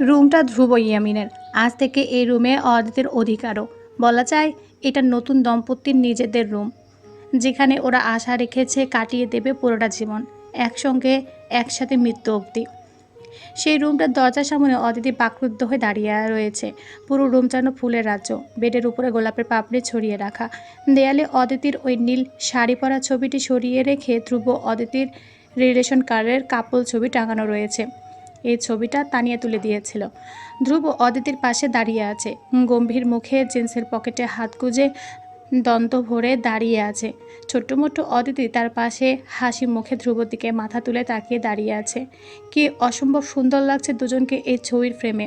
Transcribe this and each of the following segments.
রুমটা ধ্রুব ইয়ামিনের। আজ থেকে এই রুমে অদিতির অধিকারও। বলা যায়, এটা নতুন দম্পতির নিজেদের রুম, যেখানে ওরা আশা রেখেছে কাটিয়ে দেবে পুরোটা জীবন, একসঙ্গে, একসাথে মৃত্যু অবধি। সেই রুমটার দরজার সামনে অদিতি বাকরুদ্ধ হয়ে দাঁড়িয়ে রয়েছে। পুরো রুম যেন ফুলের রাজ্য। বেডের উপরে গোলাপের পাপড়ি ছড়িয়ে রাখা। দেয়ালে অদিতির ওই নীল শাড়ি পরা ছবিটি সরিয়ে রেখে ধ্রুব অদিতির রিলেশন কার্ডের কাপল ছবি টাঙানো রয়েছে। এই ছবিটা তানিয়ে তুলে দিয়েছিল। ধ্রুব অদিতির পাশে দাঁড়িয়ে আছে। গম্ভীর মুখে জিন্সের পকেটে হাত গুজে দন্ত ভরে দাঁড়িয়ে আছে। ছোট্ট মোট্ট অদিতি তার পাশে হাসি মুখে ধ্রুবর দিকে মাথা তুলে তাকিয়ে দাঁড়িয়ে আছে। কি অসম্ভব সুন্দর লাগছে দুজনকে এই ছবির ফ্রেমে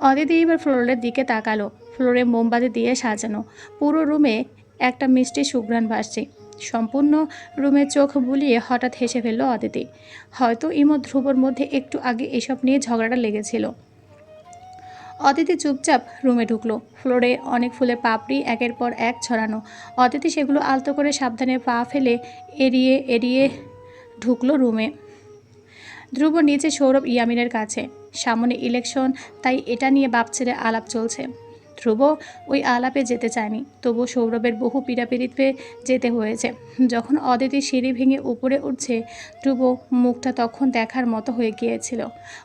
অদিতি এবার ফ্লোরের দিকে তাকালো। ফ্লোরে মোমবাতি দিয়ে সাজানো। পুরো রুমে একটা মিষ্টি সুঘ্রাণ ভাসছে। সম্পূর্ণ রুমে চোখ বুলিয়ে হঠাৎ হেসে ফেলল অদিতি। হয়তো ইমো ধ্রুবর মধ্যে একটু আগে এসব নিয়ে ঝগড়াটা লেগেছিল। অদিতি চুপচাপ রুমে ঢুকলো। ফ্লোরে অনেক ফুলে পাপড়ি একের পর এক ছড়ানো। অদিতি সেগুলো আলতো করে সাবধানে পা ফেলে এড়িয়ে এড়িয়ে ঢুকলো রুমে। ধ্রুব নিচে সৌরভ ইয়ামিনের কাছে। সামনে ইলেকশন, তাই এটা নিয়ে বাপ ছেড়ে আলাপ চলছে। ধ্রুব ওই আলাপে যেতে চায়নি। তবু সৌরভের বহু পীড়াপিড়িতে যেতে হয়েছে। যখন অদিতি সিঁড়ি ভেঙে উপরে উঠছে, ধ্রুব মুখটা তখন দেখার মতো হয়ে গিয়েছিল।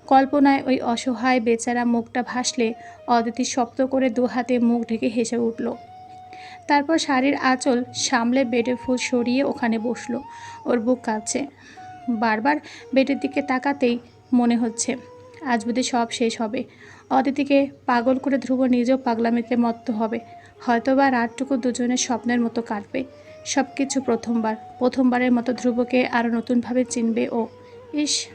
কল্পনায় ওই অসহায় বেচারা মুখটা ভাসলে অদিতি শক্ত করে দু হাতে মুখ ঢেকে হেসে উঠল। তারপর শাড়ির আঁচল সামলে বেডে ফুল সরিয়ে ওখানে বসল। ওর বুক কাঁপছে। বারবার বেডের দিকে তাকাতেই মনে হচ্ছে আজ বুধি সব শেষ হবে। অদিতিকে পাগল করে ধ্রুব নিজেও পাগলামিতে মত্ত হবে। হয়তোবা রাতটুকু দুজনের স্বপ্নের মতো কাটবে। সব কিছু প্রথমবার। প্রথমবারের মতো ধ্রুবকে আরও নতুনভাবে চিনবে ও। ইস!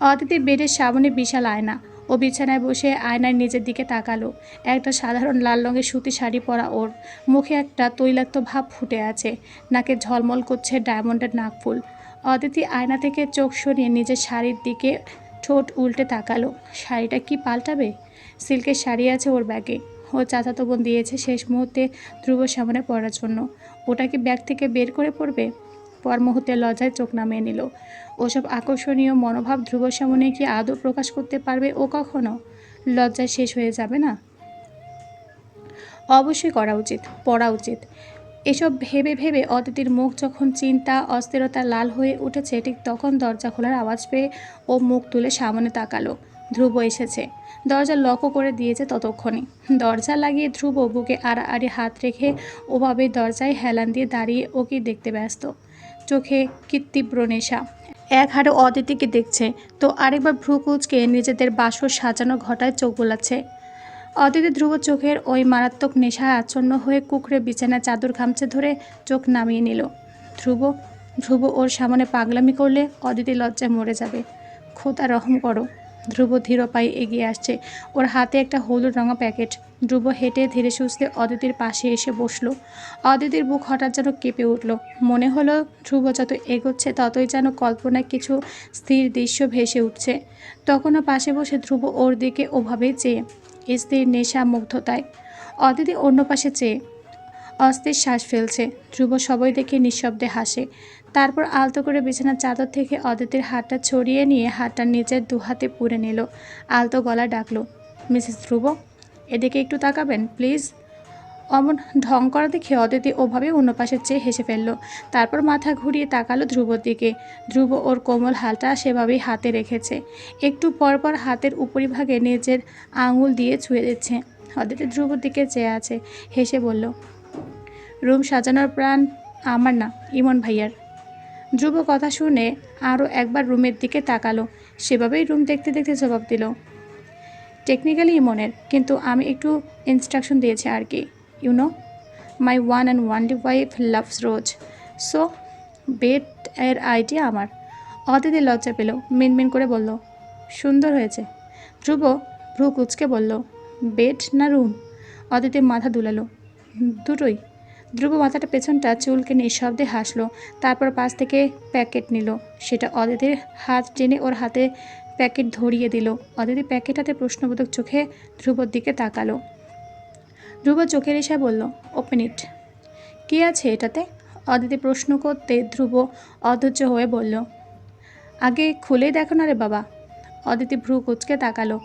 অদিতি বেডের সামনে বিশাল আয়না। ও বিছানায় বসে আয়নায় নিজের দিকে তাকালো। একটা সাধারণ লাল রঙের সুতি শাড়ি পরা ওর। মুখে একটা তৈলাক্ত ভাব ফুটে আছে। নাকে ঝলমল করছে ডায়মন্ডের নাকফুল অদিতি আয়না থেকে চোখ সরিয়ে নিজের শাড়ির দিকে ঠোঁট উল্টে তাকালো। শাড়িটা কি পাল্টাবে? সিল্কের শাড়ি আছে ওর ব্যাগে। ও চাচাতো বোন দিয়েছে শেষ মুহূর্তে ধ্রুব সামনে পড়ার জন্য। ওটা কি ব্যাগ থেকে বের করে পড়বে? পর মুহূর্তে লজ্জায় চোখ নামিয়ে নিল। ওসব আকর্ষণীয় মনোভাব ধ্রুবর সামনে কি আদৌ প্রকাশ করতে পারবে ও কখনো? লজ্জায় শেষ হয়ে যাবে না? অবশ্যই করা উচিত, পড়া উচিত। এসব ভেবে ভেবে অদিতির মুখ যখন চিন্তা, অস্থিরতা লাল হয়ে উঠেছে, ঠিক তখন দরজা খোলার আওয়াজ পেয়ে ও মুখ তুলে সামনে তাকালো। ধ্রুব এসেছে। দরজা লকও করে দিয়েছে ততক্ষণে। দরজা লাগিয়ে ধ্রুব বুকে আড়াআড়ি হাত রেখে ওভাবে দরজায় হেলান দিয়ে দাঁড়িয়ে ওকে দেখতে ব্যস্ত। চোখে কি তীব্র নেশা। এক হাড়ে অদিতিকে দেখছে। তো আরেকবার ভ্রু কুচকে নিজেদের বাসর সাজানো ঘটায় চোখ বোলাচ্ছে। অদিতি ধ্রুব চোখের ওই মারাত্মক নেশায় আচ্ছন্ন হয়ে কুকড়ে বিছানায় চাদর ঘামছে ধরে চোখ নামিয়ে নিল। ধ্রুব ধ্রুব ওর সামনে পাগলামি করলে অদিতি লজ্জায় মরে যাবে। খোদা রহম করো। ধ্রুব ধীর পায়ে এগিয়ে আসছে। ওর হাতে একটা হলুদ রঙা প্যাকেট। ধ্রুব হেঁটে ধীরে সুস্থে অদিতির পাশে এসে বসল। অদিতির বুক হঠাৎ যেন কেঁপে উঠল। মনে হলো ধ্রুব যত এগোচ্ছে ততই যেন কল্পনায় কিছু স্থির দৃশ্য ভেসে উঠছে। তখনও পাশে বসে ধ্রুব ওর দিকে ওভাবেই চেয়ে স্থির নেশা মুগ্ধতায় অদিতি অন্য পাশে চেয়ে অস্থির শ্বাস ফেলছে। ধ্রুব সবাই দেখে নিঃশব্দে হাসে। তারপর আলতো করে বিছানার চাদর থেকে অদিতির হাতটা ছড়িয়ে নিয়ে হাতটা নিজের দুহাতে পুড়ে নিল। আলতো গলা ডাকলো, মিসেস ধ্রুব, এদিকে একটু তাকাবেন, প্লিজ? অমন ঢং করা দেখে অদিতি ওভাবে অন্য পাশে চেয়ে হেসে ফেলল। তারপর মাথা ঘুরিয়ে তাকালো ধ্রুবর দিকে। ধ্রুব ওর কোমল হালটা সেভাবেই হাতে রেখেছে। একটু পরপর হাতের উপরিভাগে নিজের আঙুল দিয়ে ছুঁয়ে দিচ্ছে। অদিতি ধ্রুবর দিকে চেয়ে আছে, হেসে বলল, রুম সাজানোর প্রাণ আমার না, ইমন ভাইয়ার। ধ্রুব কথা শুনে আরও একবার রুমের দিকে তাকালো। সেভাবেই রুম দেখতে দেখতে জবাব দিল, টেকনিক্যালি ইমনের, কিন্তু আমি একটু ইনস্ট্রাকশন দিয়েছি আর কি। You know my one and only wife loves rose so bed এর আইডিয়া আমার। অদিতি লজ্জা পেল, মিনমিন করে বলল, সুন্দর হয়েছে। ধ্রুব ভ্রু কুচকে বলল, বেড না রুম? অদিতি মাথা দুলালো, দুটোই। ধ্রুব মাথাটা পেছনটা চুলকে নিঃশব্দে হাসলো, তারপর পাশ থেকে প্যাকেট নিল। সেটা অদিতির হাত টেনে ওর হাতে প্যাকেট ধরিয়ে দিল। অদিতি প্যাকেট হাতে প্রশ্নবোধক চোখে ধ্রুবর দিকে তাকালো। ধ্রুব চোখের ইশায় বলল ওপেন ইট কী আছে এটাতে? অদিতি প্রশ্ন করতে ধ্রুব অধৈর্য হয়ে বলল, আগে খুলেই দেখো না রে বাবা। অদিতি ভ্রু কুচকে তাকালো,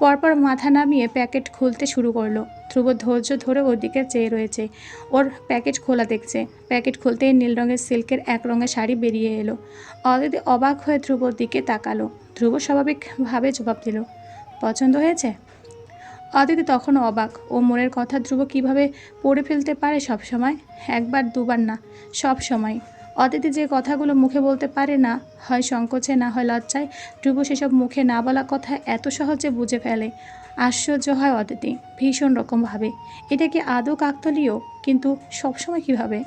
পরপর মাথা নামিয়ে প্যাকেট খুলতে শুরু করল। ধ্রুব ধৈর্য ধরে ওর দিকে চেয়ে রয়েছে, ওর প্যাকেট খোলা দেখছে। প্যাকেট খুলতেই নীল রঙের সিল্কের এক রঙের শাড়ি বেরিয়ে এলো। অদিতি অবাক হয়ে ধ্রুবর দিকে তাকালো। ধ্রুব স্বাভাবিকভাবে জবাব দিল, পছন্দ হয়েছে? অদিতি তখনও অবাক। ও মনের কথা ধ্রুব কীভাবে পড়ে ফেলতে পারে সব সময়? একবার, দুবার না, সব সময়। অদিতি যে কথাগুলো মুখে বলতে পারে না, হয় সংকোচে, না হয় লজ্জায়, ধ্রুব সেসব মুখে না বলা কথা এত সহজে বুঝে ফেলে। আশ্চর্য হয় অদিতি, ভীষণ রকমভাবে এটা কি আদৌ কাকতলীয়? কিন্তু সবসময় কীভাবে?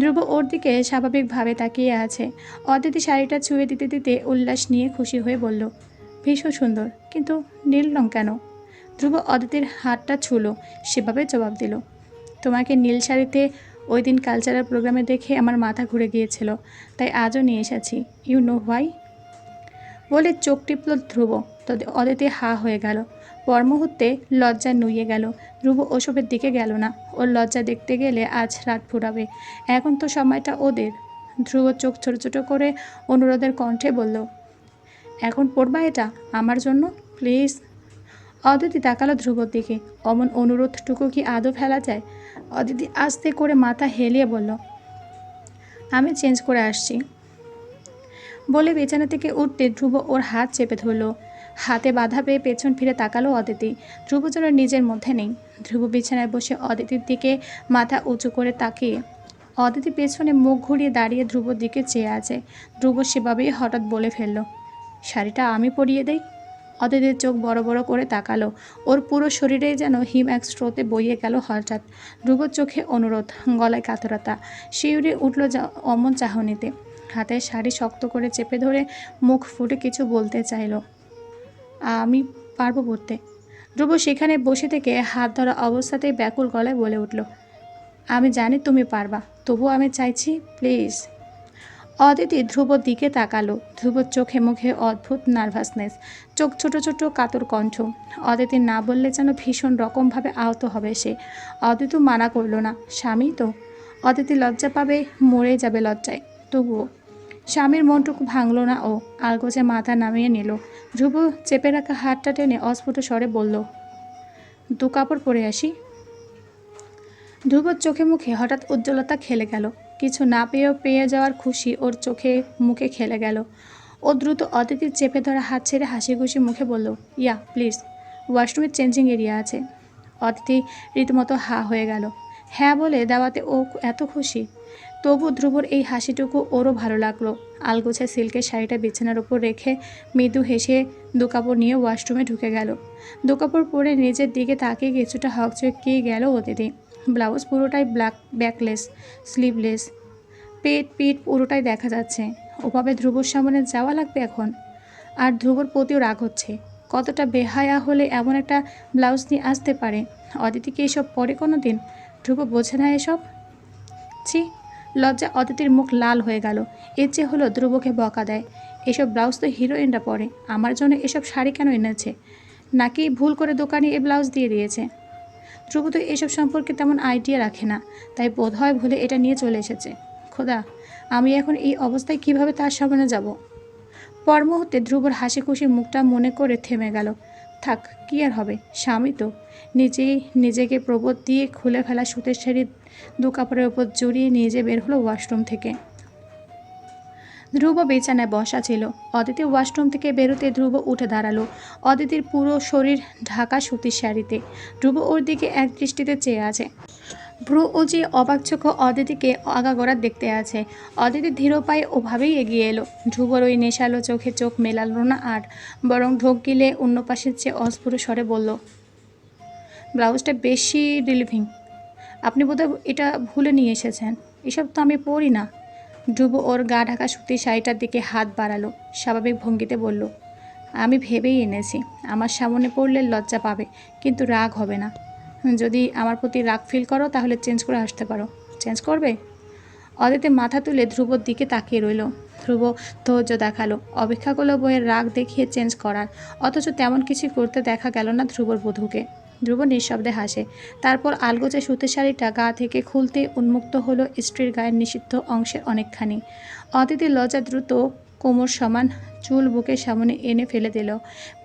ধ্রুব ওর দিকে স্বাভাবিকভাবে তাকিয়ে আছে। অদিতি শাড়িটা ছুঁয়ে দিতে দিতে উল্লাস নিয়ে খুশি হয়ে বলল, ভীষণ সুন্দর, কিন্তু নীল রং কেন? ধ্রুব অদিতির হাতটা ছুলো, সেভাবে জবাব দিল, তোমাকে নীল শাড়িতে ওই দিন কালচারাল প্রোগ্রামে দেখে আমার মাথা ঘুরে গিয়েছিল, তাই আজও নিয়ে এসেছি। ইউ নো হোয়াই বলে চোখ টিপল ধ্রুব। তো অদিতি হা হয়ে গেল। পর মুহূর্তে লজ্জা নুইয়ে গেল। ধ্রুব ওসবের দিকে গেল না। ওর লজ্জা দেখতে গেলে আজ রাত ফুরাবে। এখন তো সময়টা ওদের। ধ্রুব চোখ ছোট ছোট করে অনুরোধের কণ্ঠে বলল, এখন পড়বা এটা আমার জন্য? প্লিজ অদিতি তাকালো ধ্রুবর দিকে। অমন অনুরোধটুকু কি আদৌ ফেলা যায়? অদিতি আস্তে করে মাথা হেলিয়ে বলল, আমি চেঞ্জ করে আসছি। বলে বিছানা থেকে উঠতে ধ্রুব ওর হাত চেপে ধরলো। হাতে বাধা পেয়ে পেছন ফিরে তাকালো অদিতি। ধ্রুব যেন নিজের মধ্যে নেই। ধ্রুব বিছানায় বসে অদিতির দিকে মাথা উঁচু করে তাকিয়ে, অদিতি পেছনে মুখ ঘুরিয়ে দাঁড়িয়ে ধ্রুবর দিকে চেয়ে আছে। ধ্রুব সেভাবেই হঠাৎ বলে ফেলল, শাড়িটা আমি পরিয়ে দেই? অদিতির চোখ বড় বড় করে তাকালো। ওর পুরো শরীরেই যেন হিম এক স্রোতে বইয়ে গেল হঠাৎ। ধ্রুবর চোখে অনুরোধ, গলায় কাতরতা। শিউরে উঠল অমন চাহনিতে। হাতের শাড়ি শক্ত করে চেপে ধরে মুখ ফুটে কিছু বলতে চাইলো, আমি পারব পড়তে। ধ্রুব সেখানে বসে থেকে হাত ধরা অবস্থাতেই ব্যাকুল গলায় বলে উঠল, আমি জানি তুমি পারবা তবু আমি চাইছি, প্লিজ। অদিতি ধ্রুবর দিকে তাকালো। ধ্রুবর চোখে মুখে অদ্ভুত নার্ভাসনেস। চোখ ছোট ছোট কাতর কণ্ঠ। অদিতি না বললে যেন ভীষণ রকমভাবে আহত হবে সে। অদিতি মানা করল না, স্বামী তো? অদিতি লজ্জা পাবে, মরে যাবে লজ্জায়। তবুও স্বামীর মনটুকু ভাঙলো না ও আলগোজে মাথা নামিয়ে নিল। ধ্রুব চেপে রাখা হাতটা টেনে অস্ফুট স্বরে বলল, দু কাপড় পরে আসি? ধ্রুবর চোখে মুখে হঠাৎ উজ্জ্বলতা খেলে গেল। কিছু না পেয়েও পেয়ে যাওয়ার খুশি ওর চোখে মুখে খেলে গেল। ও দ্রুত অদিতির চেপে ধরা হাত ছেড়ে হাসি খুশি মুখে বলল, ইয়া, প্লিজ ওয়াশরুমের চেঞ্জিং এরিয়া আছে। অদিতি রীতিমতো হা হয়ে গেল। হ্যাঁ বলে দেওয়াতে ও এত খুশি। তবু ধ্রুবর এই হাসিটুকু ওরও ভালো লাগল। আলগোছা সিল্কের শাড়িটা বিছানার উপর রেখে মৃদু হেসে দু কাপড় নিয়ে ওয়াশরুমে ঢুকে গেল। দু কাপড় পরে নিজের দিকে তাকিয়ে কিছুটা হকচকিয়ে গেল অতিথি। ব্লাউজ পুরোটাই ব্ল্যাক ব্যাকলেস স্লিভলেস পেট পিট পুরোটাই দেখা যাচ্ছে। ওভাবে ধ্রুবর সামনে যাওয়া লাগবে এখন? আর ধ্রুবর প্রতিও রাগ হচ্ছে। কতটা বেহায়া হলে এমন একটা ব্লাউজ নিয়ে আসতে পারে? অদিতিকে এসব পরে কোনো দিন ধ্রুব বোঝে না এসব। ছি, লজ্জা অদিতির মুখ লাল হয়ে গেল। এর চেয়ে হলো ধ্রুবকে বকা দেয়। এসব ব্লাউজ তো হিরোইনরা পরে। আমার জন্য এসব শাড়ি কেন এনেছে? নাকি ভুল করে দোকানে এ ব্লাউজ দিয়ে দিয়েছে? ধ্রুব তো এসব সম্পর্কে তেমন আইডিয়া রাখে না, তাই বোধ হয় ভুলে এটা নিয়ে চলে এসেছে। খোদা, আমি এখন এই অবস্থায় কীভাবে তার সামনে যাব? পর মুহূর্তে ধ্রুবর হাসি খুশি মুখটা মনে করে থেমে গেল। থাক, কি আর হবে? স্বামী তো। নিজেই নিজেকে প্রবোধ দিয়ে খুলে ফেলা সুতের শাড়ি দু কাপড়ের ওপর জড়িয়ে নিজে বের হলো ওয়াশরুম থেকে। ধ্রুব বিছানায় বসা ছিল। অদিতি ওয়াশরুম থেকে বেরোতে ধ্রুব উঠে দাঁড়াল। অদিতির পুরো শরীর ঢাকা সুতির শাড়িতে। ধ্রুব ওর দিকে এক দৃষ্টিতে চেয়ে আছে। ভ্রু উজিয়ে অবাক চোখ অদিতিকে আগাগোড়া দেখতে আছে। অদিতি ধীর পায়ে ওভাবেই এগিয়ে এলো। ধ্রুবর ওই নেশালো চোখে চোখ মেলালো না আর, বরং ঢোক গিলে অন্য পাশের চেয়ে অস্ফুট স্বরে বলল, ব্লাউজটা বেশি রিলিভিং আপনি বোধহয় এটা ভুলে নিয়ে এসেছেন। এসব তো আমি পড়ি না। ধ্রুব ওর গা ঢাকা সুতির শাড়িটার দিকে হাত বাড়ালো, স্বাভাবিক ভঙ্গিতে বলল, আমি ভেবেই এনেছি, আমার সামনে পড়লে লজ্জা পাবে, কিন্তু রাগ হবে না। যদি আমার প্রতি রাগ ফিল করো, তাহলে চেঞ্জ করে আসতে পারো। চেঞ্জ করবে? অদিতে মাথা তুলে ধ্রুবর দিকে তাকিয়ে রইল। ধ্রুব ধৈর্য দেখাল, অপেক্ষা করল বইয়ের রাগ দেখিয়ে চেঞ্জ করার। অথচ তেমন কিছু করতে দেখা গেল না ধ্রুবর বধূকে। ধ্রুব নিঃশব্দে হাসে। তারপর আলগোচে সুতির শাড়িটা গা থেকে খুলতে উন্মুক্ত হলো স্ত্রীর গায়ের নিষিদ্ধ অংশের অনেকখানি। অদিতি লজ্জা দ্রুত কোমর সমান চুল বুকের সামনে এনে ফেলে দিল।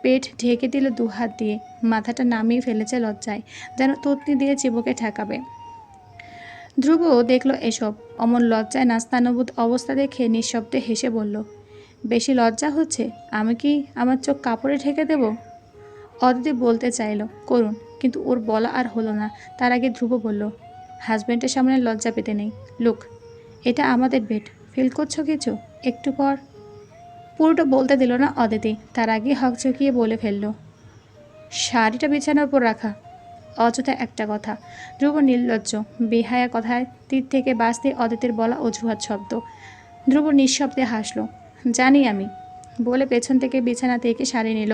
পেট ঢেকে দিল দু হাত দিয়ে। মাথাটা নামিয়ে ফেলেছে লজ্জায়, যেন তত্নি দিয়ে চিবুকে ঠেকাবে। ধ্রুব দেখল এসব। অমন লজ্জায় নাস্তানুভূত অবস্থা দেখে নিঃশব্দে হেসে বলল, বেশি লজ্জা হচ্ছে? আমি কি আমার চোখ কাপড়ে ঢেকে দেব? অদিতি বলতে চাইলো, করুন। কিন্তু ওর বলা আর হলো না। তার আগে ধ্রুব বলল হাজব্যান্ডের সামনে লজ্জা পেতে নেই। লুক, এটা আমাদের বেড ফিল করছ কিছু? একটু পর। পুরোটা বলতে দিল না অদিতি। তার আগে হকচকিয়ে বলে ফেলল, শাড়িটা বিছানার উপর রাখা। অযথা একটা কথা। ধ্রুব নির্লজ্জ, বেহায়া কথায় তীর থেকে বাঁচতে অদিতির বলা অজুহাত শব্দ। ধ্রুব নিঃশব্দে হাসলো, জানি আমি। বলে পেছন থেকে বিছানা থেকে শাড়ি নিল।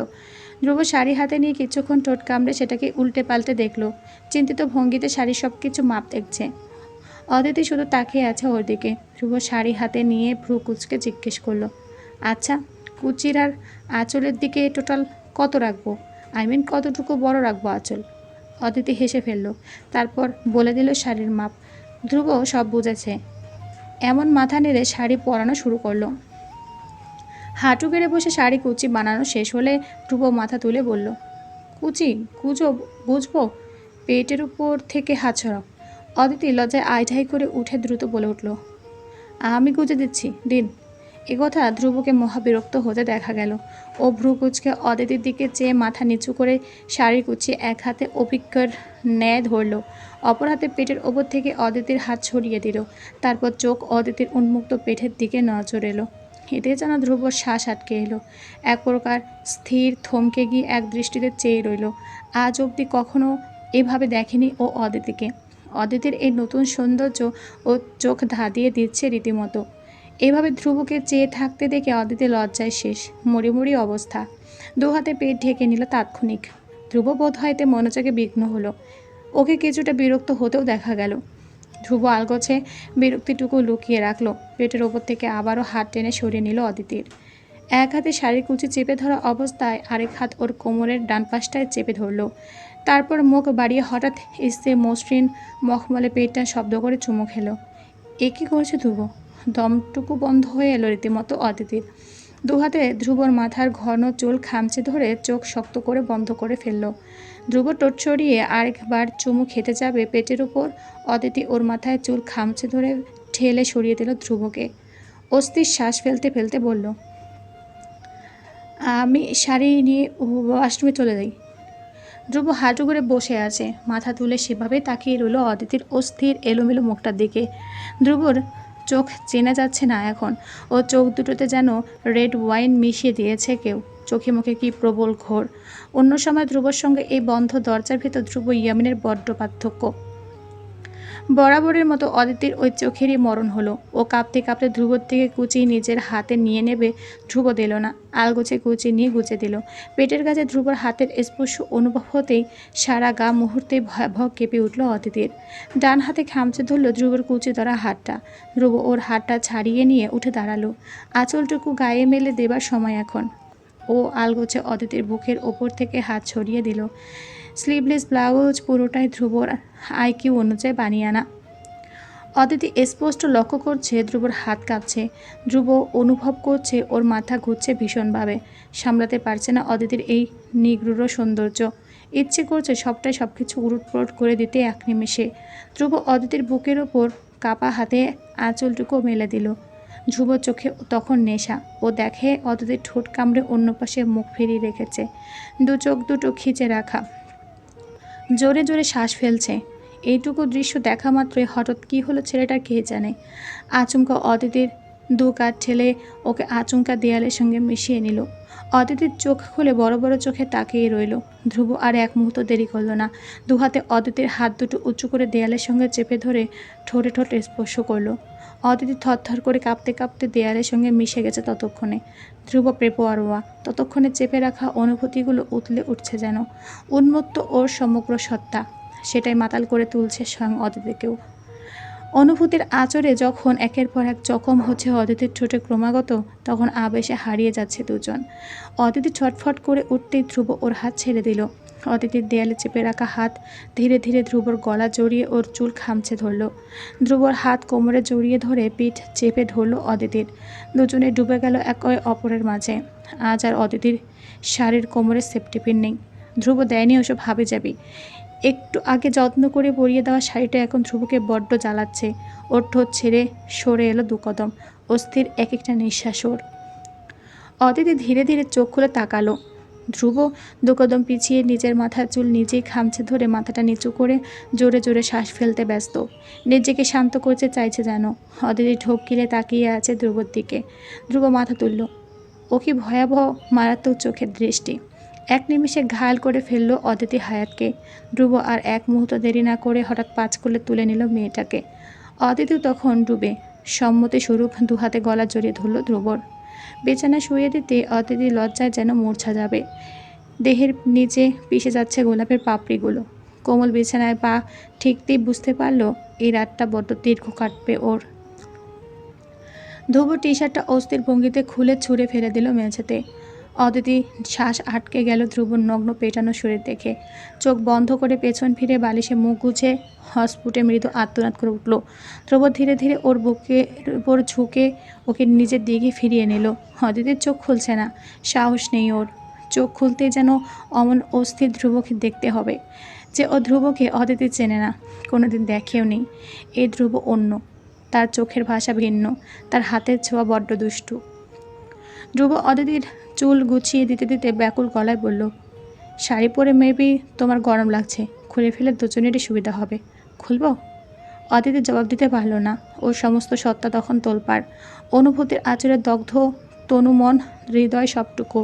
ধ্রুব শাড়ি হাতে নিয়ে কিছুক্ষণ টোট কামড়ে সেটাকে উল্টে পাল্টে দেখল। চিন্তিত ভঙ্গিতে শাড়ি সব কিছু মাপ দেখছে। অদিতি শুধু তাকিয়ে আছে ওর দিকে। ধ্রুব শাড়ি হাতে নিয়ে ভ্রু কুচকে জিজ্ঞেস করল আচ্ছা কুচির আর আঁচলের দিকে টোটাল কত রাখব? আই মিন কতটুকু বড় রাখব আঁচল? অদিতি হেসে ফেলল, তারপর বলে দিল শাড়ির মাপ। ধ্রুব সব বুঝেছে। এমন মাথা নেড়ে শাড়ি পরানো শুরু করল। হাঁটু গেড়ে বসে শাড়ি কুচি বানানো শেষ হলে ধ্রুব মাথা তুলে বলল, কুচি, কুচো, বুঝব? পেটের উপর থেকে হাত ছড়াও অদিতি লজ্জায় আইঢাই করে উঠে দ্রুত বলে উঠল, আমি গুজে দিচ্ছি, দিন। একথা ধ্রুবকে মহাবিরক্ত হতে দেখা গেল। ও ভ্রুকুচকে অদিতির দিকে চেয়ে মাথা নিচু করে শাড়ি কুচিয়ে এক হাতে অভিজ্ঞর ন্যায় ধরল, অপর হাতে পেটের ওপর থেকে অদিতির হাত ছড়িয়ে দিল। তারপর চোখ অদিতির উন্মুক্ত পেটের দিকে নজর এলো। এতে যেন ধ্রুব শ্বাস আটকে এলো। এক প্রকার স্থির থমকে গিয়ে এক দৃষ্টিতে চেয়ে রইল। আজ অবধি কখনো এভাবে দেখেনি ও অদিতিকে। অদিতির এই নতুন সৌন্দর্য ও চোখ ধাঁধিয়ে দিচ্ছে রীতিমতো। এভাবে ধ্রুবকে চেয়ে থাকতে দেখে অদিতি লজ্জায় শেষ মরিমরি অবস্থা। দু হাতে পেট ঢেকে নিল তাৎক্ষণিক। ধ্রুব বোধ হয়তে মনোযোগে বিঘ্ন হলো। ওকে কিছুটা বিরক্ত হতেও দেখা গেল। ধ্রুব আলগোছে বিরক্তিটুকু লুকিয়ে রাখল। পেটের ওপর থেকে আবারও হাত টেনে সরিয়ে নিল অদিতির। এক হাতে শাড়ির কুচি চেপে ধরা অবস্থায় আরেক হাত ওর কোমরের ডান পাশটায় চেপে ধরলো। তারপর মুখ বাড়িয়ে হঠাৎ এসে মসৃণ মখমলে পেটটা শব্দ করে চুমু খেলো। এ কী করছে ধ্রুব? দমটুকু বন্ধ হয়ে এলো রীতিমতো অদিতির। দু হাতে ধ্রুবর মাথার ঘন চুল খামচে ধরে চোখ শক্ত করে বন্ধ করে ফেলল। ধ্রুব টোট সরিয়ে আরেকবার চুমু খেতে যাবে পেটের উপর, অদিতি ওর মাথায় চুল খামচে ধরে ঠেলে সরিয়ে দিল ধ্রুবকে। অস্থির শ্বাস ফেলতে ফেলতে বলল, আমি শাড়ি নিয়ে ওয়াশরুমে চলে যাই। ধ্রুব হাঁটু করে বসে আছে, মাথা তুলে সেভাবে তাকিয়ে রইল অদিতির অস্থির এলোমেলো মুখটার দিকে। ধ্রুবর চোখ চেনা যাচ্ছে না এখন। ও চোখ দুটোতে যেন রেড ওয়াইন মিশিয়ে দিয়েছে কেউ। চোখে মুখে কি প্রবল ঘোর। অন্য সময় ধ্রুবর সঙ্গে এই বন্ধ দরজার ভেতর ধ্রুব ইয়ামিনের বড্ড পার্থক্য। বরাবরের মতো অদিতির ওই চোখেরই মরণ হলো। ও কাঁপতে কাঁপতে ধ্রুবর থেকে কুচি নিজের হাতে নিয়ে নেবে, ধ্রুব দিল না। আলগোছে কুচি নিয়ে গুছে দিল। পেটের কাছে ধ্রুবর হাতের স্পর্শ অনুভব হতেই সারা গা মুহূর্তে ভয়াবহ কেঁপে উঠল অদিতির। ডান হাতে খামচে ধরল ধ্রুবর কুচি ধরা হাতটা। ধ্রুব ওর হাতটা ছাড়িয়ে নিয়ে উঠে দাঁড়াল। আঁচলটুকু গায়ে মেলে দেবার সময় এখন। ও আলগোছে অদিতির বুকের ওপর থেকে হাত ছড়িয়ে দিল। স্লিভলেস ব্লাউজ পুরোটাই ধ্রুবর আইকিউ অনুযায়ী বানিয়ে আনা। অদিতি স্পষ্ট লক্ষ্য করছে ধ্রুবর হাত কাঁপছে। ধ্রুব অনুভব করছে ওর মাথা ঘুরছে ভীষণভাবে। সামলাতে পারছে না অদিতির এই নিগৃঢ় সৌন্দর্য। ইচ্ছে করছে সবটাই সব কিছু উলটপালট করে দিতে এক নিমেষে। ধ্রুব অদিতির বুকের ওপর কাপা হাতে আঁচলটুকু মেলে দিল। ধ্রুব চোখে তখন নেশা। ও দেখে অদিতির ঠোঁট কামড়ে অন্য পাশে মুখ ফিরিয়ে রেখেছে। দু চোখ দুটো খিচে রাখা। জোরে জোরে শ্বাস ফেলছে। এইটুকু দৃশ্য দেখা মাত্রই হঠাৎ কী হলো ছেলেটা কে জানে। আচমকা অদিতির দু কাঠ ঠেলে ওকে আচমকা দেয়ালের সঙ্গে মিশিয়ে নিল। অদিতির চোখ খুলে বড় বড় চোখে তাকিয়ে রইল। ধ্রুব আর এক মুহূর্ত দেরি করল না। দু হাতে অদিতির হাত দুটো উঁচু করে দেয়ালের সঙ্গে চেপে ধরে ঠোঁটে ঠোঁটে স্পর্শ করল। অদিতি থরথর করে কাঁপতে কাঁপতে দেয়ালের সঙ্গে মিশে গেছে ততক্ষণে। ধ্রুব প্রেপোয়ারোয়া ততক্ষণে চেপে রাখা অনুভূতিগুলো উতলে উঠছে যেন। উন্মত্ত ওর সমগ্র সত্তা, সেটাই মাতাল করে তুলছে স্বয়ং অদিতিকেও। অনুভূতির আচরে যখন একের পর এক জখম হচ্ছে অদিতির ঠোঁটে ক্রমাগত, তখন আবেশে হারিয়ে যাচ্ছে দুজন। অদিতি ছটফট করে উঠতেই ধ্রুব ওর হাত ছেড়ে দিল। অদিতির দেয়ালে চেপে রাখা হাত ধীরে ধীরে ধ্রুবর গলা জড়িয়ে ওর চুল খামছে ধরল। ধ্রুবর হাত কোমরে জড়িয়ে ধরে পিঠ চেপে ধরল অদিতির। দুজনে ডুবে গেল একে অপরের মাঝে। আজ আর অদিতির শাড়ির কোমরে সেফটি পিন নেই। ধ্রুব দেয়নি ওসব হাবে যাবি। একটু আগে যত্ন করে পরিয়ে দেওয়া শাড়িটা এখন ধ্রুবকে বড্ড জ্বালাচ্ছে। ওর ঠোঁট ছেড়ে সরে এলো দু কদম। অস্থির এক একটা নিঃশ্বাস ওর। অদিতি ধীরে ধীরে চোখ খুলে তাকালো। ধ্রুব দুকদম পিছিয়ে নিজের মাথার চুল নিজেই খামছে ধরে মাথাটা নিচু করে জোরে জোরে শ্বাস ফেলতে ব্যস্ত। নিজেকে শান্ত করতে চাইছে যেন। অদিতি ঢোক গিলে তাকিয়ে আছে ধ্রুবর দিকে। ধ্রুব মাথা তুলল। ও কি ভয়াবহ, মারাত্মক চোখের দৃষ্টি। এক নিমিষে ঘায়াল করে ফেলল অদিতি হায়াতকে। ধ্রুব আর এক মুহূর্ত দেরি না করে হঠাৎ পাঁচ করলে তুলে নিল মেয়েটাকে। অদিতি তখন ডুবে। সম্মতি স্বরূপ দুহাতে গলা জড়িয়ে ধরল ধ্রুবর। বিছানা শুয়ে দিতে অতিথি লজ্জায় যেন মূর্ছা যাবে। দেহের নিচে পিষে যাচ্ছে গোলাপের পাপড়িগুলো। কোমল বিছানায় পা ঠিকতেই বুঝতে পারল, এই রাতটা বড্ড দীর্ঘ কাটবে ওর। ধুবো টি শার্টটা অস্থির ভঙ্গিতে খুলে ছুঁড়ে ফেলে দিল মেঝেতে। অদিতি শ্বাস আটকে গেল ধ্রুবর নগ্ন পেটানো শরীর দেখে। চোখ বন্ধ করে পেছন ফিরে বালিশে মুখ গুছে হসপুটে মৃদু আত্মনাদ করে উঠল। ধ্রুব ধীরে ধীরে ওর বুকের উপর ঝুঁকে ওকে নিজের দিকে ফিরিয়ে নিল। অদিতির চোখ খুলছে না, সাহস নেই ওর। চোখ খুলতে যেন অমন অস্থির ধ্রুবকে দেখতে হবে যে ও ধ্রুবকে অদিতি চেনে না, কোনোদিন দেখেও নেই। এই ধ্রুব অন্য, তার চোখের ভাষা ভিন্ন, তার হাতের ছোঁয়া বড্ড দুষ্টু। ধ্রুব অদিতির চুল গুছিয়ে দিতে দিতে ব্যাকুল গলায় বলল, শাড়ি পরে মেবি তোমার গরম লাগছে, খুলে ফেলে দুজনেরই সুবিধা হবে। খুলব? অদিতি জবাব দিতে পারল না। ওর সমস্ত সত্তা তখন তোলপাড়। অনুভূতির আচরে দগ্ধ তনু মন হৃদয় সবটুকু।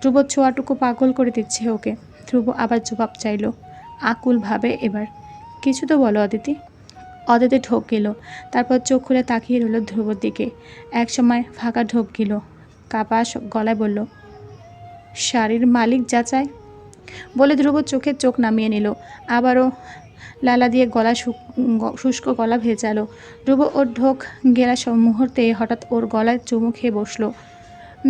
ধ্রুব ছোঁয়াটুকু পাগল করে দিচ্ছে ওকে। ধ্রুব আবার জবাব চাইল, আকুলভাবে এবার। কিছু তো বলো অদিতি। অদিতি ঢোক গেল, তারপর চোখ খুলে তাকিয়ে রইল ধ্রুবর দিকে। একসময় ফাঁকা ঢোক গেল। কাপাস গলায় বলল, শাড়ির মালিক যাচাই বলে ধ্রুব চোখের চোখ নামিয়ে নিল। আবারও লালা দিয়ে গলা শুষ্ক গলা ভেজালো। ধ্রুব ওর ঢোক গেলা সব মুহূর্তে হঠাৎ ওর গলায় চুমু খেয়ে বসল।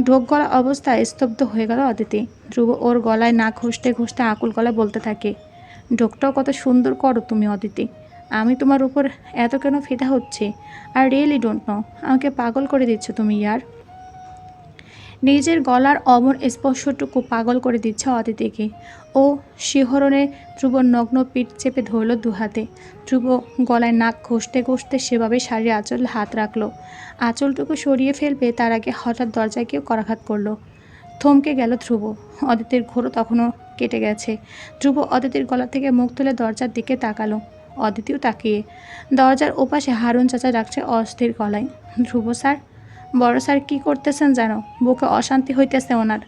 ঢোক গলা অবস্থায় স্তব্ধ হয়ে গেল অদিতি ধ্রুব ওর গলায় না ঘষতে ঘষতে আকুল গলায় বলতে থাকে, ঢোকটাও কত সুন্দর করো তুমি অদিতি আমি তোমার উপর এত কেন ফিদা হচ্ছে? আর রিয়েলি ডোন্ট নো আমাকে পাগল করে দিচ্ছ তুমি, ইয়ার। নিজের গলার অমর স্পর্শটুকু পাগল করে দিচ্ছে অদিতিকে। ও শিহরণে ধ্রুব নগ্ন পিঠ চেপে ধরল দুহাতে। ধ্রুব গলায় নাক ঘষতে ঘষতে সেভাবে শাড়ির আঁচল হাত রাখল। আঁচলটুকু সরিয়ে ফেলবে তার আগে হঠাৎ দরজায় কেউ করাঘাত করল। থমকে গেল ধ্রুব। অদিতির ঘোরও তখনও কেটে গেছে। ধ্রুব অদিতির গলা থেকে মুখ তুলে দরজার দিকে তাকালো। অদিতিও তাকিয়ে। দরজার ওপাশে হারুন চাচা রাখছে অস্থির গলায়। ধ্রুব, স্যার? বড় স্যার কী করতেছেন জানো? বুকে অশান্তি হইতেছে ওনার।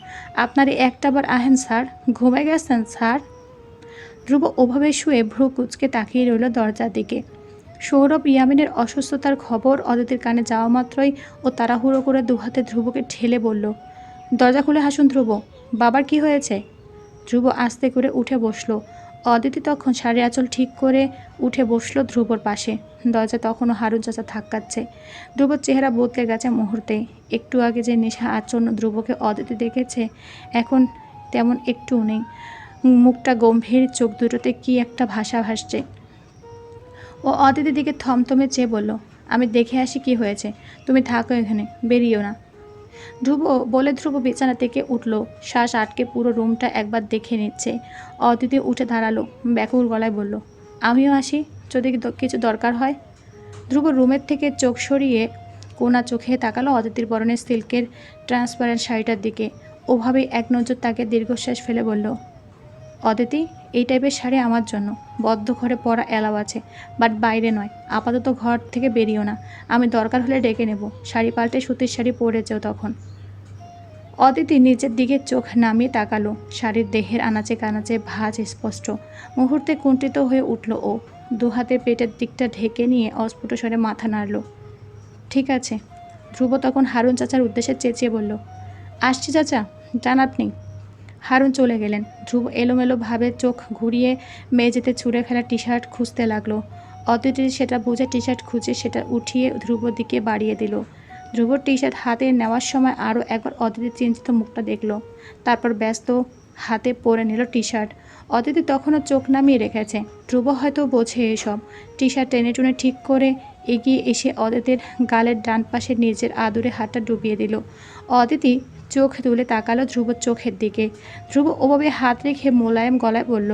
আপনারই একটাবার আহেন স্যার ঘুমে গেছেন স্যার? ধ্রুব ওভাবে শুয়ে ভ্রু কুচকে তাকিয়ে রইল দরজার দিকে। সৌরভ ইয়ামিনের অসুস্থতার খবর অদিতির কানে যাওয়া মাত্রই ও তাড়াহুড়ো করে দুহাতে ধ্রুবকে ঠেলে বলল, দরজা খুলে হাসুন ধ্রুব, বাবার কি হয়েছে? ধ্রুব আস্তে করে উঠে বসল। অদিতি তখন শাড়ি আঁচল ঠিক করে উঠে বসল ধ্রুবর পাশে। দরজা তখনও হারুন চাচা থাক্কাচ্ছে ধ্রুবর চেহারা বদলে গেছে মুহূর্তে একটু আগে যে নেশা আচ্ছন্ন ধ্রুবকে অদিতি দেখেছে, এখন তেমন একটুও নেই। মুখটা গম্ভীর, চোখ দুটোতে কি একটা ভাষা ভাসছে। ও অদিতির দিকে থমথমে চেয়ে বলল, আমি দেখে আসি কি হয়েছে। তুমি থাকো এখানে, বেরিয়েও না। ধ্রুব বলে ধ্রুব বিছানা থেকে উঠল। শ্বাস আটকে পুরো রুমটা একবার দেখে নিচ্ছে। অদিতি উঠে দাঁড়াল, ব্যাকুল গলায় বলল, আমিও আসি, যদি কিছু দরকার হয়? ধ্রুব রুমের থেকে চোখ সরিয়ে কোনা চোখে তাকালো অদিতির পরনের সিল্কের ট্রান্সপারেন্ট শাড়িটার দিকে। ওভাবেই এক নজর তাকে দীর্ঘশ্বাস ফেলে বলল, অদিতি, এই টাইপের শাড়ি আমার জন্য। বদ্ধ ঘরে পরা এলাও আছে বাট বাইরে নয়। আপাতত ঘর থেকে বেরিও না। আমি দরকার হলে ডেকে নেব। শাড়ি পাল্টে সুতির শাড়ি পরেছেও তখন। অদিতি নিজের দিকে চোখ নামিয়ে তাকালো। শাড়ির দেহের আনাচে কানাচে ভাঁজ স্পষ্ট। মুহূর্তে কুণ্ঠিত হয়ে উঠল ও। দুহাতে পেটের দিকটা ঢেকে নিয়ে অস্ফুট স্বরে মাথা নাড়ল। ঠিক আছে। ধ্রুব তখন হারুন চাচার উদ্দেশ্যে চেঁচিয়ে বলল, আসছি চাচা যান আপনি হারুন চলে গেলেন। ধ্রুব এলোমেলোভাবে চোখ ঘুরিয়ে মেঝেতে ছুঁড়ে ফেলা টি শার্ট খুঁজতে লাগল। অদিতি সেটা বুঝে টি শার্ট খুঁজে সেটা উঠিয়ে ধ্রুবর দিকে বাড়িয়ে দিল। ধ্রুবর টি শার্ট হাতে নেওয়ার সময় আরও একবার অদিতির চিন্তিত মুখটা দেখল। তারপর ব্যস্ত হাতে পরে নিল টি শার্ট অদিতি তখনও চোখ নামিয়ে রেখেছে। ধ্রুব হয়তো বোঝে এসব। টি শার্ট টেনে টুনে ঠিক করে এগিয়ে এসে অদিতির গালের ডান পাশে নিজের আদুরে হাতটা ডুবিয়ে দিল। অদিতি চোখ তুলে তাকালো ধ্রুবর চোখের দিকে। ধ্রুব ওভাবে হাত রেখে মোলায়েম গলায় বলল,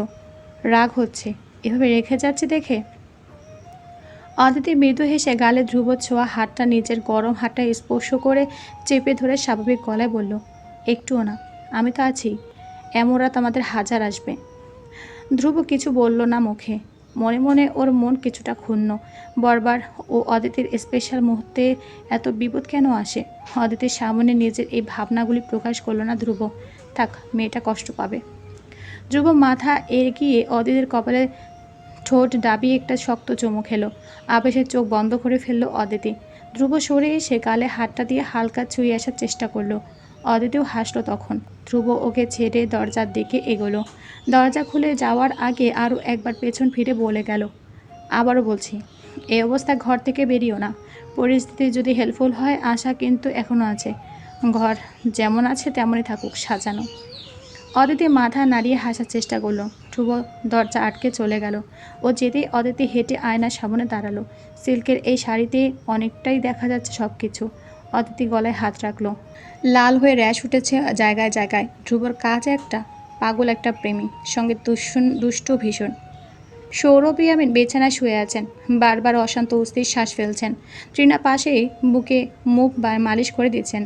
রাগ হচ্ছে। এভাবে রেখে যাচ্ছে দেখে? অদিতি মৃদু হেসে গালে ধ্রুব ছোঁয়া হাতটা নিজের গরম হাতটা স্পর্শ করে চেপে ধরে স্বাভাবিক গলায় বলল, একটুও না, আমি তো আছি। এমন রাত আমাদের হাজার আসবে। ধ্রুব কিছু বলল না মুখে। মনে মনে ওর মন কিছুটা ক্ষুণ্ণ। বরবার ও অদিতির স্পেশাল মুহূর্তে এত বিপদ কেন আসে? অদিতির সামনে নিজের এই ভাবনাগুলি প্রকাশ করল না ধ্রুব। থাক, মেয়েটা কষ্ট পাবে। ধ্রুব মাথা এগিয়ে অদিতির কপালে ঠোঁট দাবিয়ে একটা শক্ত চুমু খেলো। আবেশের চোখ বন্ধ করে ফেলল অদিতি। ধ্রুব সরে এসে গালে হাতটা দিয়ে হালকা ছুঁয়ে আসার চেষ্টা করল। অদিতিও হাসলো তখন। ধ্রুব ওকে ছেড়ে দরজার দিকে এগোলো। দরজা খুলে যাওয়ার আগে আরও একবার পেছন ফিরে বলে গেল, আবারও বলছি এই অবস্থা ঘর থেকে বেরিও না। পরিস্থিতি যদি হেল্পফুল হয়, আশা কিন্তু এখনও আছে। ঘর যেমন আছে তেমনই থাকুক, সাজানো। অদিতি মাথা নাড়িয়ে হাসার চেষ্টা করল। ধ্রুব দরজা আটকে চলে গেল। ও যেতেই অদিতি হেঁটে আয়নার সামনে দাঁড়াল। সিল্কের এই শাড়িতে অনেকটাই দেখা যাচ্ছে সব কিছু অদিতি গলায় হাত রাখল। লাল হয়ে র্যাশ উঠেছে জায়গায় জায়গায়। ধ্রুবর কাজ একটা, পাগল একটা প্রেমী, সঙ্গে দুষ্ণ, দুষ্ট ভীষণ। সৌরভ ইয়ামিন বেছানায় শুয়ে আছেন, বারবার অশান্ত অস্থির শ্বাস ফেলছেন। ট্রিনা পাশেই বুকে মুখ বা মালিশ করে দিচ্ছেন।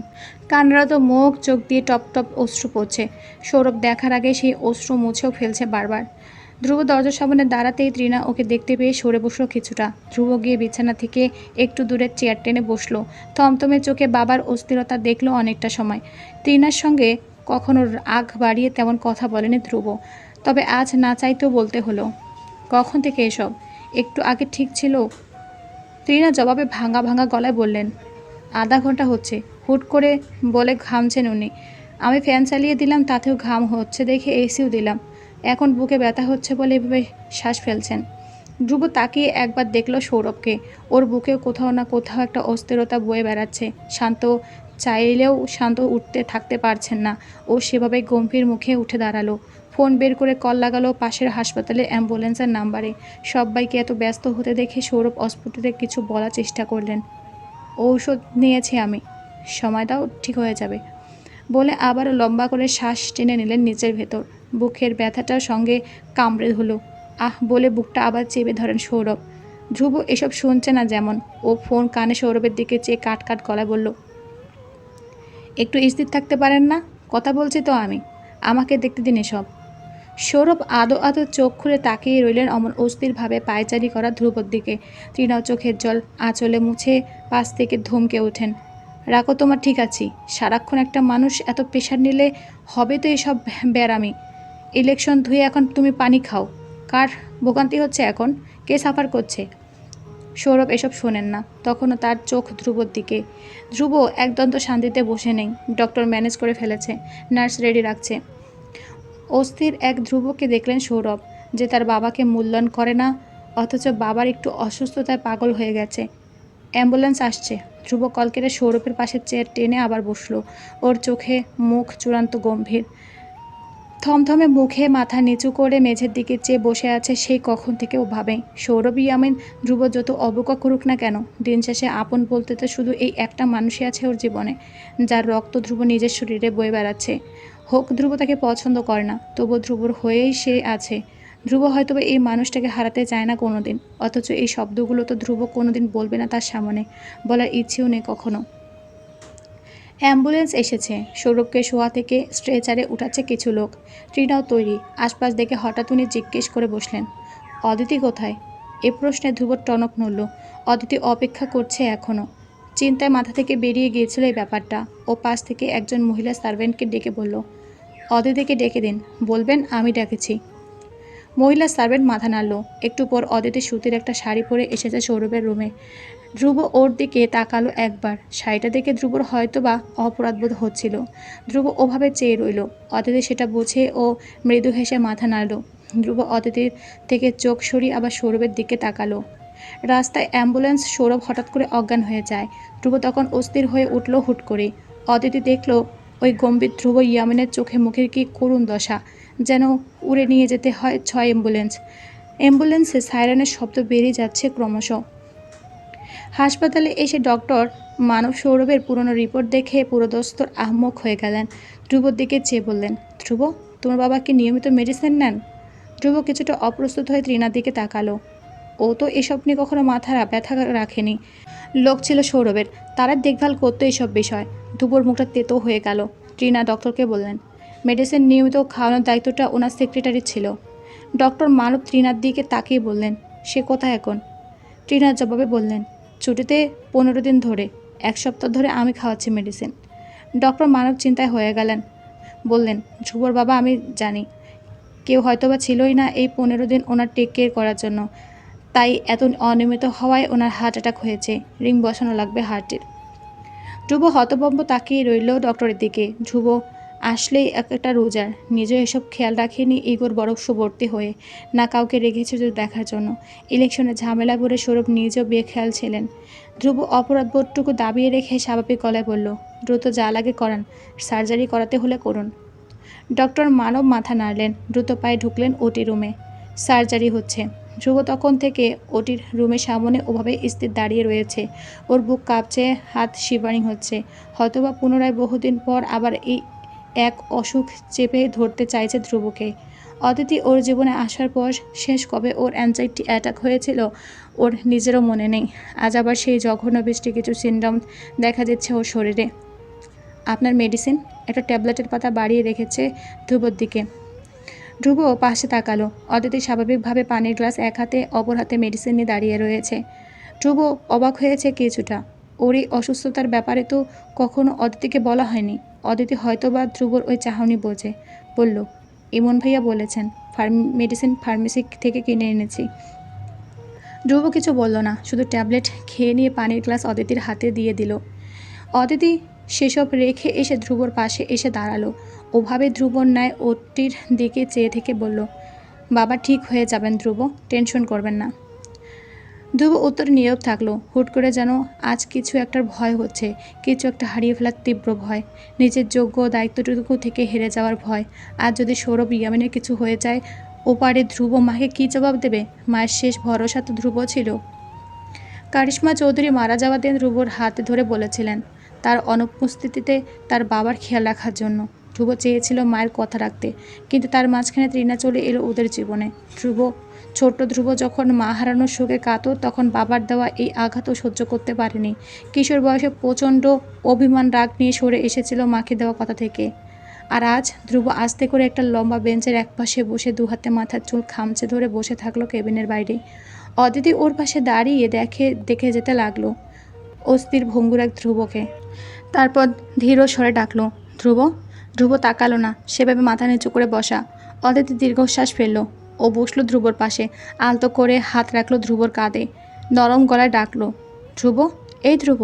কানরা তো মুখ, চোখ দিয়ে টপ টপ অশ্রু পড়ছে। সৌরভ দেখার আগে সেই অশ্রু মুছেও ফেলছে বারবার। ধ্রুব দরজার সামনে দাঁড়াতেই ত্রিনা ওকে দেখতে পেয়ে সরে বসল কিছুটা। ধ্রুব গিয়ে বিছানা থেকে একটু দূরে চেয়ার টেনে বসল। থমথমে চোখে বাবার অস্থিরতা দেখল অনেকটা সময়। ত্রিনার সঙ্গে কখনো আগ বাড়িয়ে তেমন কথা বলেনি ধ্রুব। তবে আজ না চাইতেও বলতে হলো। কখন থেকে এসব? একটু আগে ঠিক ছিল। ত্রিনা জবাবে ভাঙা ভাঙা গলায় বললেন, আধা ঘণ্টা হচ্ছে। হুট করে বলে ঘামছেন উনি। আমি ফ্যান চালিয়ে দিলাম, তাতেও ঘাম হচ্ছে দেখে এসিও দিলাম। এখন বুকে ব্যথা হচ্ছে বলে এভাবে শ্বাস ফেলছেন। ধ্রুব তাকিয়ে একবার দেখল সৌরভকে। ওর বুকেও কোথাও না কোথাও একটা অস্থিরতা বয়ে বেড়াচ্ছে। শান্ত, চাইলেও শান্ত উঠতে থাকতে পারছেন না। ও সেভাবে গম্ভীর মুখে উঠে দাঁড়াল। ফোন বের করে কল লাগালো পাশের হাসপাতালে অ্যাম্বুলেন্সের নাম্বারে। সবাইকে এত ব্যস্ত হতে দেখে সৌরভ অস্ফুটতে কিছু বলার চেষ্টা করলেন। ঔষধ নিয়েছি আমি। সময় দাও ঠিক হয়ে যাবে। বলে আবারও লম্বা করে শ্বাস টেনে নিলেন নিচের ভেতর। বুকের ব্যথাটার সঙ্গে কামড়ে হলো আহ, বলে বুকটা আবার চেপে ধরেন সৌরভ। ধ্রুব এসব শুনছে না যেমন। ও ফোন কানে সৌরভের দিকে চেয়ে কাট কাট গলায় বলল, একটু স্থির থাকতে পারেন না? কথা বলছি তো আমি। আমাকে দেখতে দিন এসব। সৌরভ আদো আদো চোখ খুলে তাকিয়ে রইলেন অমন অস্থিরভাবে পায়চারি করা ধ্রুবর দিকে। তৃণাও চোখের জল আঁচলে মুছে পাশ থেকে ধমকে ওঠেন, রাখো তোমার ঠিক আছি। সারাক্ষণ একটা মানুষ এত প্রেশার নিলে হবে তো এসব ব্যারামি। ইলেকশন ধুয়ে এখন তুমি পানি খাও। কার ভোগান্তি হচ্ছে এখন? কে সাফার করছে? সৌরভ এসব শোনেন না। তখনও তার চোখ ধ্রুবর দিকে। ধ্রুব একদন্ত শান্তিতে বসে নেই। ডক্টর ম্যানেজ করে ফেলেছে। নার্স রেডি রাখছে। অস্থির এক ধ্রুবকে দেখলেন সৌরভ, যে তার বাবাকে মূল্যায়ন করে না, অথচ বাবার একটু অসুস্থতায় পাগল হয়ে গেছে। অ্যাম্বুলেন্স আসছে। ধ্রুব কল কেটে সৌরভের পাশে চেয়ার টেনে আবার বসল। ওর চোখে মুখ চূড়ান্ত গম্ভীর। থমথমে মুখে মাথা নিচু করে মেঝের দিকে চেয়ে বসে আছে সেই কখন থেকে ও ভাবে। সৌরভ ইয়ামিন, ধ্রুব যত অবকা করুক না কেন, দিন শেষে আপন বলতে তো শুধু এই একটা মানুষই আছে ওর জীবনে, যার রক্ত ধ্রুব নিজের শরীরে বয়ে বেড়াচ্ছে। হোক, ধ্রুব তাকে পছন্দ করে না তবু ধ্রুবর হয়েই সে আছে। ধ্রুব হয়তো এই মানুষটাকে হারাতে চায় না কোনোদিন, অথচ এই শব্দগুলো তো ধ্রুব কোনোদিন বলবে না তার সামনে, বলার ইচ্ছেও নেই কখনো। অ্যাম্বুলেন্স এসেছে। সৌরভকে শোয়া থেকে স্ট্রেচারে উঠাচ্ছে কিছু লোক। ট্রিনাও তৈরি। আশপাশ দেখে হঠাৎ উনি জিজ্ঞেস করে বসলেন, অদিতি কোথায়? এ প্রশ্নে ধ্রুবর টনক নড়ল, অদিতি অপেক্ষা করছে এখনও চিন্তায় মাথা থেকে বেরিয়ে গিয়েছিল এই ব্যাপারটা। ও পাশ থেকে একজন মহিলা সার্ভেন্টকে ডেকে বলল, অদিতিকে ডেকে দিন। বলবেন, আমি ডেকেছি। মহিলা সার্ভেন্ট মাথা নাড়ল। একটু পর অদিতি সুতির একটা শাড়ি পরে এসেছে সৌরভের রুমে। ধ্রুব ওর দিকে তাকালো একবার। শাড়িটা দেখে ধ্রুবর হয়তো বা অপরাধবোধ হচ্ছিল। ধ্রুব ওভাবে চেয়ে রইল। অদিতি সেটা বুঝে ও মৃদু হেসে মাথা নাড়ল। ধ্রুব অদিতির থেকে চোখ সরিয়ে আবার সৌরভের দিকে তাকালো। রাস্তায় অ্যাম্বুলেন্স সৌরভ হঠাৎ করে অজ্ঞান হয়ে যায়। ধ্রুব তখন অস্থির হয়ে উঠল হুট করে। অদিতি দেখল ওই গম্ভীর ধ্রুব ইয়ামিনের চোখে মুখের কি করুণ দশা, যেন উড়ে নিয়ে যেতে হয় ছয় অ্যাম্বুলেন্স। অ্যাম্বুলেন্সে সাইরেনের শব্দ বেরিয়ে যাচ্ছে ক্রমশ। হাসপাতালে এসে ডক্টর মানব সৌরভের পুরনো রিপোর্ট দেখে পুরোদস্তর আহমক হয়ে গেলেন। ধ্রুবর দিকে চেয়ে বললেন, ধ্রুব, তোমার বাবা কি নিয়মিত মেডিসিন নেন? ধ্রুব কিছুটা অপ্রস্তুত হয়ে ত্রিনার দিকে তাকালো। ও তো এসব নিয়ে কখনো মাথা ব্যথা রাখেনি। লোক ছিল সৌরভের, তারা দেখভাল করতো এইসব বিষয়। ধ্রুবর মুখটা তেতো হয়ে গেল। ট্রিনা ডক্টরকে বললেন মেডিসিন নিয়মিত খাওয়ানোর দায়িত্বটা ওনার সেক্রেটারি ছিল। ডক্টর মানব ত্রিনার দিকে তাকিয়ে বললেন, সে কোথায় এখন? ত্রিনার জবাবে বললেন ছুটিতে পনেরো দিন ধরে, এক সপ্তাহ ধরে আমি খাওয়াচ্ছি মেডিসিন ডক্টর মানব চিন্তায় হয়ে গেলেন। বললেন ধ্রুবর বাবা, আমি জানি। কেউ হয়তোবা ছিলই না এই পনেরো দিন ওনার টেক কেয়ার করার জন্য। তাই এত অনিয়মিত হওয়ায় ওনার হার্ট অ্যাটাক হয়েছে। রিং বসানো লাগবে হার্টের ধ্রুব হতভম্ব তাকিয়ে রইল ডক্টরের দিকে। ধ্রুব আসলেই এক একটা রোজার। নিজে এসব খেয়াল রাখেনি ইগোর বরফ বরফসবর্তী হয়ে। না কাউকে রেখেছে দেখার জন্য। ইলেকশনে ঝামেলা করে সৌরভ নিজেও বেখেয়াল ছিলেন। ধ্রুব অপরাধবোধটুকু দাবিয়ে রেখে স্বাভাবিক গলায় বলল, দ্রুত যা লাগে করান, সার্জারি করাতে হলে করুন। ডক্টর মানব মাথা নাড়লেন, দ্রুত পায়ে ঢুকলেন ওটি রুমে। সার্জারি হচ্ছে। ধ্রুব তখন থেকে ওটির রুমের সামনে ওভাবে স্থির দাঁড়িয়ে রয়েছে। ওর বুক কাঁপছে, হাত শিবারিং হচ্ছে। হয়তোবা পুনরায় বহুদিন পর আবার এই এক অসুখ চেপে ধরতে চাইছে ধ্রুবকে। অদিতি ওর জীবনে আসার পর শেষ কবে ওর অ্যাংজাইটি অ্যাটাক হয়েছিল, ওর নিজেরও মনে নেই। আজ আবার সেই জঘন্য বৃষ্টি কিছু সিনড্রোম দেখা দিচ্ছে ওর শরীরে। আপনার মেডিসিন একটা ট্যাবলেটের পাতা বাড়িয়ে রেখেছে ধ্রুবর দিকে। ধ্রুব পাশে তাকালো। অদিতি স্বাভাবিকভাবে পানির গ্লাস এক হাতে, অপর হাতে মেডিসিন নিয়ে দাঁড়িয়ে রয়েছে। ধ্রুব অবাক হয়েছে কিছুটা। ওর এই অসুস্থতার ব্যাপারে তো কখনো অদিতিকে বলা হয়নি। অদিতি হয়তো বা ধ্রুবর ওই চাহনি বোঝে। বলল, ইমন ভাইয়া বলেছেন, ফার্ম, মেডিসিন ফার্মেসি থেকে কিনে এনেছি। ধ্রুব কিছু বলল না, শুধু ট্যাবলেট খেয়ে নিয়ে পানির গ্লাস অদিতির হাতে দিয়ে দিল। অদিতি সেসব রেখে এসে ধ্রুবর পাশে এসে দাঁড়াল। ওভাবে ধ্রুবর ন্যায় ওটির দিকে চেয়ে থেকে বলল, বাবা ঠিক হয়ে যাবেন ধ্রুব, টেনশন করবেন না। ধ্রুব উত্তরে নীরব থাকল। হুট করে যেন আজ কিছু একটার ভয় হচ্ছে, কিছু একটা হারিয়ে ফেলার তীব্র ভয়, নিজের যোগ্য দায়িত্বটুকু থেকে হেরে যাওয়ার ভয়। আর যদি সৌরভ ইয়ামিনের কিছু হয়ে যায়, ওপারে ধ্রুব মাকে কী জবাব দেবে? মায়ের শেষ ভরসা তো ধ্রুব ছিল। কারিশ্মা চৌধুরী মারা যাওয়া দিন ধ্রুবর হাতে ধরে বলেছিলেন, তার অনুপস্থিতিতে তার বাবার খেয়াল রাখার জন্য। ধ্রুব চেয়েছিল মায়ের কথা রাখতে। কিন্তু তার মাঝখানে তৃণা চলে এলো ওদের জীবনে। ধ্রুব, ছোট্ট ধ্রুব যখন মা হারানোর শোকে কাতর, তখন বাবার দেওয়া এই আঘাতও সহ্য করতে পারেনি। কিশোর বয়সে প্রচণ্ড অভিমান, রাগ নিয়ে সরে এসেছিল মাকে দেওয়া কথা থেকে। আর আজ ধ্রুব আস্তে করে একটা লম্বা বেঞ্চের একপাশে বসে দু হাতে মাথার চুল খামচে ধরে বসে থাকল কেবিনের বাইরে। অদিতি ওর পাশে দাঁড়িয়ে দেখে দেখে যেতে লাগল অস্থির ভঙ্গুর এক ধ্রুবকে। তারপর ধীর স্বরে ডাকলো, ধ্রুব ধ্রুব তাকালো না, সেভাবে মাথা নিচু করে বসা। অদিতি দীর্ঘশ্বাস ফেলল ও বসল ধ্রুবর পাশে। আলতো করে হাত রাখল ধ্রুবর কাঁধে। নরম গলায় ডাকলো, ধ্রুব, এই ধ্রুব